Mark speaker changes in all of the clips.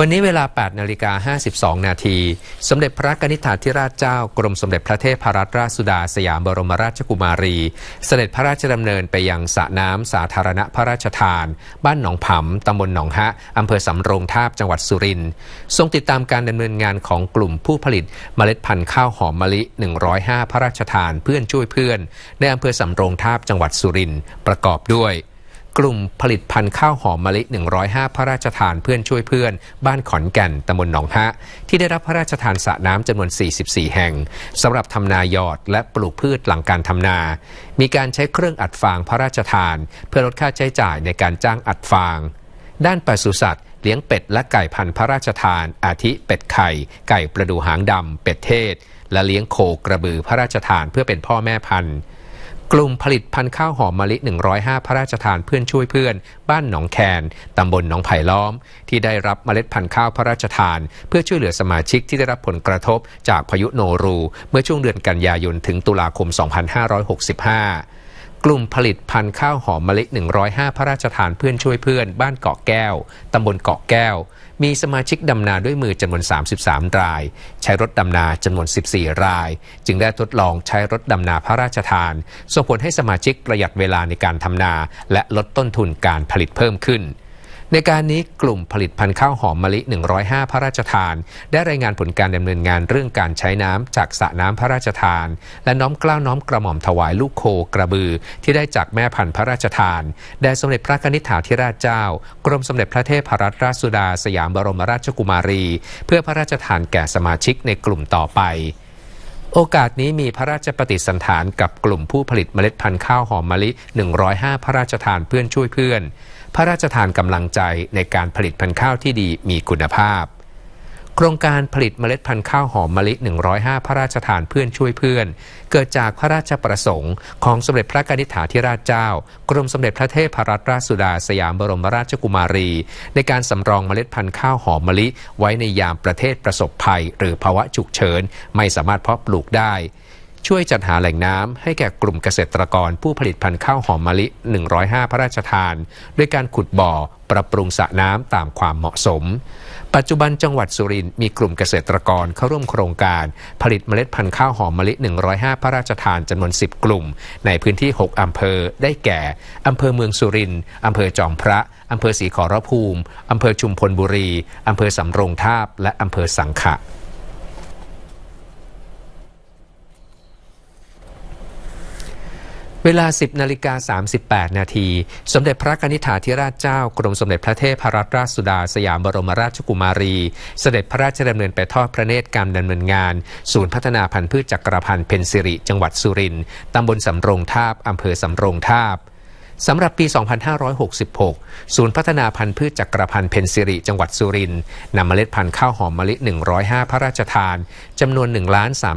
Speaker 1: วันนี้เวลา 8 นาฬิกา 52 นาที สมเด็จพระกนิษฐาธิราชเจ้า กรมสมเด็จพระเทพรัตนราชสุดาสยามบรมราชกุมารี เสด็จพระราชดำเนินไปยังสระน้ำสาธารณะพระราชทาน บ้านหนองผำตำบลหนองฮะอำเภอสำโรงทาบจังหวัดสุรินทร์ทรงติดตามการดำเนินงานของกลุ่มผู้ผลิตเมล็ดพันธุ์ข้าวหอมมะลิ 105 พระราชทานเพื่อนช่วยเพื่อน ในอำเภอสำโรงทาบจังหวัดสุรินทร์ประกอบด้วย กลุ่มผลิตพันธุ์ข้าวหอมมะลิ 105 พระราชทานเพื่อนช่วยเพื่อน บ้านขอนแก่นตำบลหนองฮะ ที่ได้รับพระราชทานสระน้ำจำนวน 44 แห่งสำหรับทำนาหยอดและปลูกพืชหลังการทำนา มีการใช้เครื่องอัดฟางพระราชทาน เพื่อลดค่าใช้จ่ายในการจ้างอัดฟาง ด้านปศุสัตว์เลี้ยงเป็ดและไก่พันธุ์พระราชทาน อาทิเป็ดไข่ ไก่ประดูหางดำเป็ดเทศ และเลี้ยงโคกระบือพระราชทานเพื่อเป็นพ่อแม่พันธุ์ กลุ่มผลิตพันธุ์ข้าวหอมมะลิ 105 พระราชทานเพื่อนช่วยเพื่อน บ้านหนองแคน ตำบลหนองไผ่ล้อม ที่ได้รับเมล็ดพันธุ์ข้าวพระราชทาน เพื่อช่วยเหลือสมาชิกที่ได้รับผลกระทบจากพายุโนรู เมื่อช่วงเดือนกันยายนถึงตุลาคม 2565 กลุ่มผลิตพันธุ์ข้าวหอมมะลิ 105 พระราชทานเพื่อนช่วยเพื่อน บ้านเกาะแก้ว ตำบลเกาะแก้ว มีสมาชิกดำนาด้วยมือจำนวน 33 ราย ใช้รถดำนาจำนวน 14 ราย จึงได้ทดลองใช้รถดำนาพระราชทาน ส่งผลให้สมาชิกประหยัดเวลาในการทำนา และลดต้นทุนการผลิตเพิ่มขึ้น ในการนี้กลุ่มผลิตพันธุ์ข้าวหอมมะลิ 105 พระราชทาน ได้รายงานผลการดำเนินงานเรื่องการใช้น้ำจากสระน้ำพระราชทาน และน้อมกล้าวน้อมกระหม่อมถวายลูกโคกระบือ ที่ได้จากแม่พันธุ์พระราชทาน แด่สมเด็จพระนิษฐาธิราชเจ้า กรมสมเด็จพระเทพรัตนราชสุดาสยามบรมราชกุมารี เพื่อพระราชทานแก่สมาชิกในกลุ่มต่อไปโอกาสนี้มีพระราชปฏิสันถานกับกลุ่มผู้ผลิตเมล็ดพันธุ์ข้าวหอมมะลิ 105 พระราชทานเพื่อนช่วยเพื่อน พระราชทานกำลังใจในการผลิตพันธุ์ข้าวที่ดีมีคุณภาพ โครงการผลิตเมล็ดพันธุ์ข้าวหอมมะลิ 105 พระราชทานเพื่อนช่วยเพื่อน เกิดจากพระราชประสงค์ ของสมเด็จพระกนิษฐาธิราชเจ้า กรมสมเด็จพระเทพรัตนราชสุดาสยามบรมราชกุมารี ในการสำรองเมล็ดพันธุ์ข้าวหอมมะลิ ไว้ในยามประเทศประสบภัย หรือภาวะฉุกเฉินไม่สามารถเพาะปลูกได้ ช่วยจัดหาแหล่งน้ำให้แก่กลุ่มเกษตรกรผู้ผลิตพันธุ์ข้าวหอมมะลิ 105 พระราชทาน ด้วยการขุดบ่อ ปรับปรุงสระน้ำตามความเหมาะสม ปัจจุบันจังหวัดสุรินทร์มีกลุ่มเกษตรกรเข้าร่วมโครงการ ผลิตเมล็ดพันธุ์ข้าวหอมมะลิ 105 พระราชทานจำนวน 10 กลุ่ม ในพื้นที่ 6 อำเภอ ได้แก่ อำเภอเมืองสุรินทร์อำเภอจอมพระ อำเภอศรีขอรภูมิ อำเภอชุมพลบุรี อำเภอสำโรงทาบ และอำเภอสังขะ เวลา 10นาฬิกา38 นาที สมเด็จพระนิธิาธิราชเจ้ากรมสมเด็จพระเทพรัตนราชสุดาสยามบรมราชกุมารี เสด็จพระราชดำเนินไปทอดพระเนตรการดำเนินงาน ศูนย์พัฒนาพันธุ์พืชจักรพันธ์เพนซิริ จังหวัดสุรินทร์ตำบลสำโรงทาบอำเภอสำโรงทาบ สำหรับปี 2566 ศูนย์พัฒนาพันธุ์พืชจักรพันธ์เพนซิริจังหวัดสุรินทร์นำเมล็ดพันธุ์ข้าวหอมมะลิ 105 พระราชทานจำนวน 1 3 3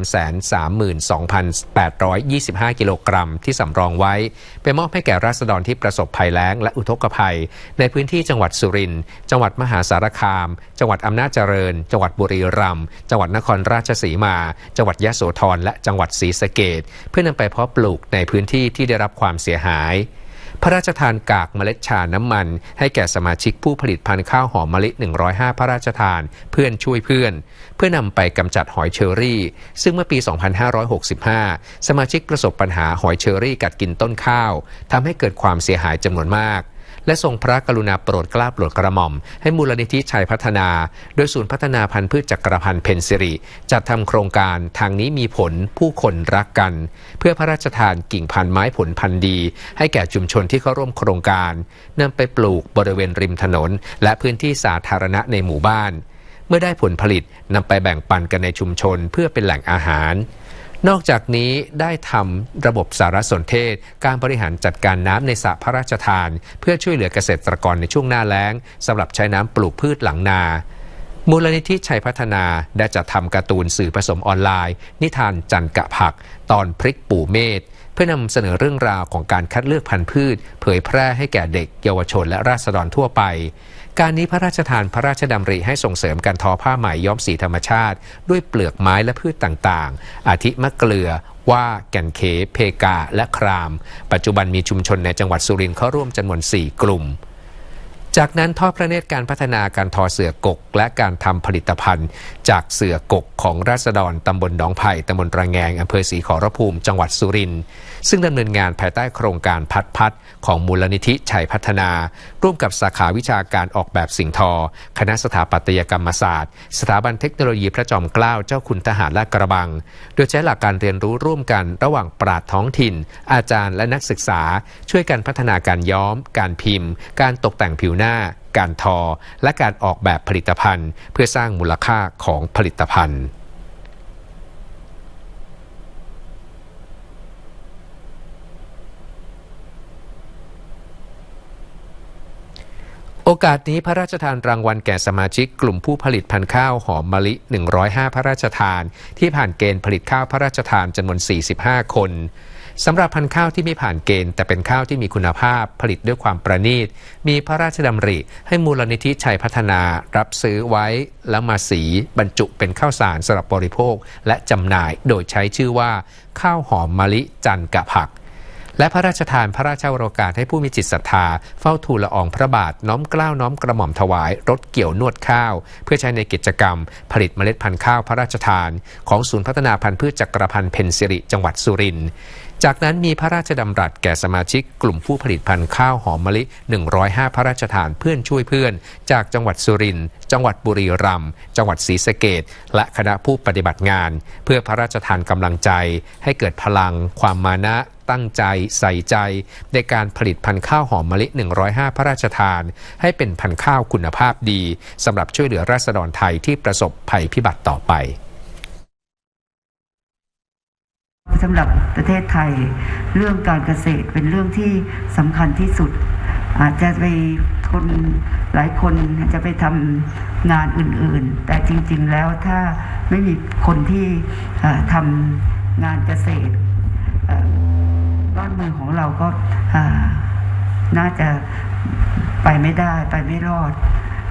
Speaker 1: 2 8 2 5 กิโลกรัมที่สำรองไว้ ไปมอบให้แก่ราษฎรที่ประสบภัยแล้งและอุทกภัย ในพื้นที่จังหวัดสุรินทร์จังหวัดมหาสารคาม จังหวัดอำนาจเจริญ จังหวัดบุรีรัมย์จังหวัดนครราชสีมา จังหวัดยะโสธรและจังหวัดศรีสะเกษเพื่อนำไปเพาะปลูกในพื้นที่ที่ได้รับความเสียหาย พระราชทานกากเมล็ดชาน้ำมัน ให้แก่สมาชิกผู้ผลิตพันธุ์ข้าวหอมมะลิ 105 พระราชทาน เพื่อนช่วยเพื่อน เพื่อนำไปกำจัดหอยเชอรี่ ซึ่งเมื่อปี 2565 สมาชิกประสบปัญหาหอยเชอรี่กัดกินต้นข้าวทำให้เกิดความเสียหายจำนวนมาก และทรงพระกรุณาโปรดเกล้าโปรดกระหม่อม ให้มูลนิธิชัยพัฒนา โดยศูนย์พัฒนาพันธุ์พืชจักรพันธ์เพนซิริจัดทำโครงการทางนี้มีผลผู้คนรักกัน เพื่อพระราชทานกิ่งพันธุ์ไม้ผลพันธุ์ดี ให้แก่ชุมชนที่เข้าร่วมโครงการนำไปปลูกบริเวณริมถนน และพื้นที่สาธารณะในหมู่บ้าน เมื่อได้ผลผลิตนำไปแบ่งปันกันในชุมชนเพื่อเป็นแหล่งอาหาร นอกจากนี้ได้ทำระบบสารสนเทศ การบริหารจัดการน้ำในสระพระราชทาน เพื่อช่วยเหลือเกษตรกรในช่วงหน้าแล้งสำหรับใช้น้ำปลูกพืชหลังนา มูลนิธิชัยพัฒนาได้จัดทำการ์ตูนสื่อผสมออนไลน์ นิทานจันกะผัก ตอนพริกปู่เมธเพื่อนำเสนอเรื่องราวของการคัดเลือกพันธุ์พืช เผยแพร่ให้แก่เด็ก เยาวชนและราษฎรทั่วไป การนี้พระราชทานพระราชดำริให้ส่งเสริมการทอผ้าไหมย้อมสีธรรมชาติ ด้วยเปลือกไม้และพืชต่างๆ อาทิมะเกลือว่าแก่นเขเพกา และคราม ปัจจุบันมีชุมชนในจังหวัดสุรินทร์เข้าร่วมจำนวน 4 กลุ่ม จากนั้นทอดพระเนตรการพัฒนาการทอเสือกก และการทำผลิตภัณฑ์ จากเสือกกของราษฎรตำบลหนองไผ่ตำบลระแงงอำเภอศรีขอรภูมิจังหวัดสุรินทร์ ซึ่งดำเนินงานภายใต้โครงการพัดพัดของมูลนิธิชัยพัฒนา ร่วมกับสาขาวิชาการออกแบบสิ่งทอ คณะสถาปัตยกรรมศาสตร์ สถาบันเทคโนโลยีพระจอมเกล้าเจ้าคุณทหารลาดกระบัง โดยใช้หลักการเรียนรู้ร่วมกันระหว่างปราดท้องถิ่น อาจารย์และนักศึกษา ช่วยกันพัฒนาการย้อม การพิมพ์ การตกแต่งผิวหน้า การทอ และการออกแบบผลิตภัณฑ์ เพื่อสร้างมูลค่าของผลิตภัณฑ์ อกาสนี้พระราชทานรางวัลแก่สมาชิกกลุ่มผู้ผลิตพันธุ์ข้าวหอมมะลิ 105 พระราชทาน ที่ผ่านเกณฑ์ผลิตข้าวพระราชทานจำนวน 45 คนสำหรับพันธุ์ข้าวที่ไม่ผ่านเกณฑ์ แต่เป็นข้าวที่มีคุณภาพผลิตด้วยความประณีต มีพระราชดำริ ให้มูลนิธิชัยพัฒนา รับซื้อไว้ แล้วมาสีบรรจุเป็นข้าวสารสำหรับบริโภค และจำหน่ายโดยใช้ชื่อว่า ข้าวหอมมะลิจันกะผัก และพระราชทานพระราชโองการให้ผู้มีจิตศรัทธา เฝ้าทูลละอองพระบาทน้อมเกล้าวน้อมกระหม่อมถวายรถเกี่ยวนวดข้าว เพื่อใช้ในกิจกรรม ผลิตเมล็ดพันธุ์ข้าวพระราชทาน ของศูนย์พัฒนาพันธุ์พืชจักรพันธ์เพนซิริจังหวัดสุรินทร์จากนั้นมีพระราชดำรัสแก่สมาชิกกลุ่มผู้ผลิตพันธุ์ข้าวหอมมะลิ 105 พระราชทานเพื่อนช่วยเพื่อน จากจังหวัดสุรินทร์ จังหวัดบุรีรัมย์ จังหวัดศรีสะเกดและคณะผู้ปฏิบัติงาน เพื่อพระราชทานกำลังใจ ให้เกิดพลัง ความมานะ ตั้งใจใส่ใจ ในการผลิตพันธุ์ข้าวหอมมะลิ 105 พระราชทาน ให้เป็นพันธุ์ข้าวคุณภาพดีสำหรับช่วยเหลือราษฎรไทยที่ประสบภัยพิบัติต่อไป
Speaker 2: สำหรับประเทศไทย เรื่องการเกษตรเป็นเรื่องที่สำคัญที่สุด อาจจะไปคนหลายคนจะไปทำงานอื่นๆ แต่จริงๆแล้วถ้าไม่มีคนที่ทำงานเกษตรานเมืองของเราก็อ่าน่าจะไปไม่ได้ไปไม่รอด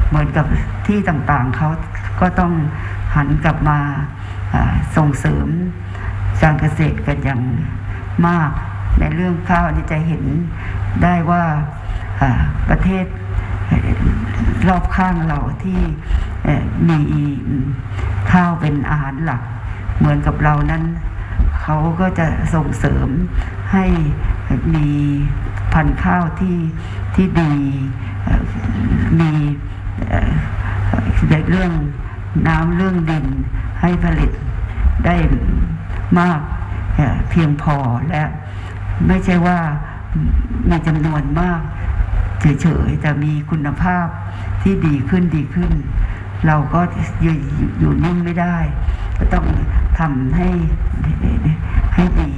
Speaker 2: เหมือนกับที่ต่างๆเขาก็ต้องหันกลับมาส่งเสริมการเกษตรกันอย่างมาก ในเรื่องข้าวนี่จะเห็นได้ว่าประเทศรอบข้างเราที่มีข้าวเป็นอาหารหลัก เหมือนกับเรานั้น เขาก็จะส่งเสริม ให้มีพันธุ์ข้าวที่ที่ดีมีเอ่อในเรื่องน้ำเรื่องดินให้ผลิตได้มากเพียงพอและไม่ใช่ว่ามีจำนวนมากเฉยๆแต่มีคุณภาพที่ดีขึ้นดีขึ้น เราก็อยู่อยู่นิ่งไม่ได้ ก็ต้องทำให้ให้ดี